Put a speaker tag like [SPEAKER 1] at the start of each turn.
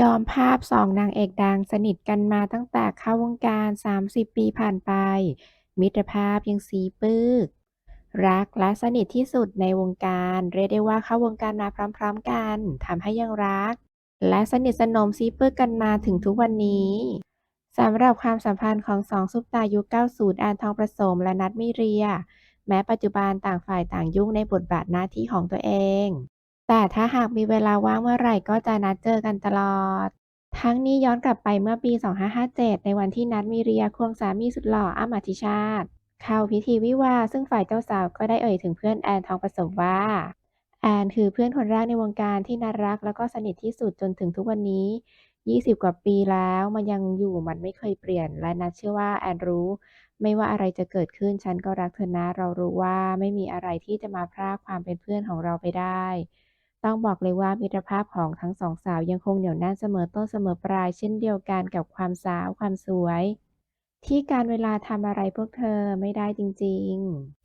[SPEAKER 1] ยอมภาพสองนางเอกดังสนิทกันมาตั้งแต่เข้าวงการ 30 ปีผ่านไป มิตรภาพยังสีปึก รักและสนิทที่สุดในวงการ เรียกได้ว่าเข้าวงการมาพร้อมๆกันทำให้ยังรัก และสนิทสนมซีปึกกันมาถึงทุกวันนี้สำหรับความสัมพันธ์ของสองซุปตายุค 90แอนทองประสมและนัทมีเรีย แม้ปัจจุบันต่างฝ่ายต่างยุ่งในบทบาทหน้าที่ของตัวเอง แต่ถ้าหากมีเวลาว่างเมื่อไหร่ก็จะนัดเจอกันตลอด ทั้งนี้ย้อนกลับไปเมื่อปี 2557 ในวันที่นัทมีเรียควงสามีสุดหล่ออ้ำอธิชาติ เข้าพิธีวิวาซึ่งฝ่ายเจ้าสาวก็ได้เอ่ยถึงเพื่อนแอนทองประสมว่า แอนคือเพื่อนคนแรกในวงการที่นัทรักแล้วก็สนิทที่สุดจนถึงทุกวันนี้ 20 กว่าปีแล้วมันยังอยู่มันไม่เคยเปลี่ยน และนัทเชื่อว่าแอนรู้ไม่ว่าอะไรจะเกิดขึ้นฉันก็รักเธอนะ เรารู้ว่าไม่มีอะไรที่จะมาพรากความเป็นเพื่อนของเราไปได้ ต้องบอกเลยว่ามิตรภาพของทั้งสองสาวยังคงเหนียวแน่นเสมอต้นเสมอปลายเช่นเดียวกันกับความสาวความสวย ที่การเวลาทำอะไรพวกเธอไม่ได้จริง ๆ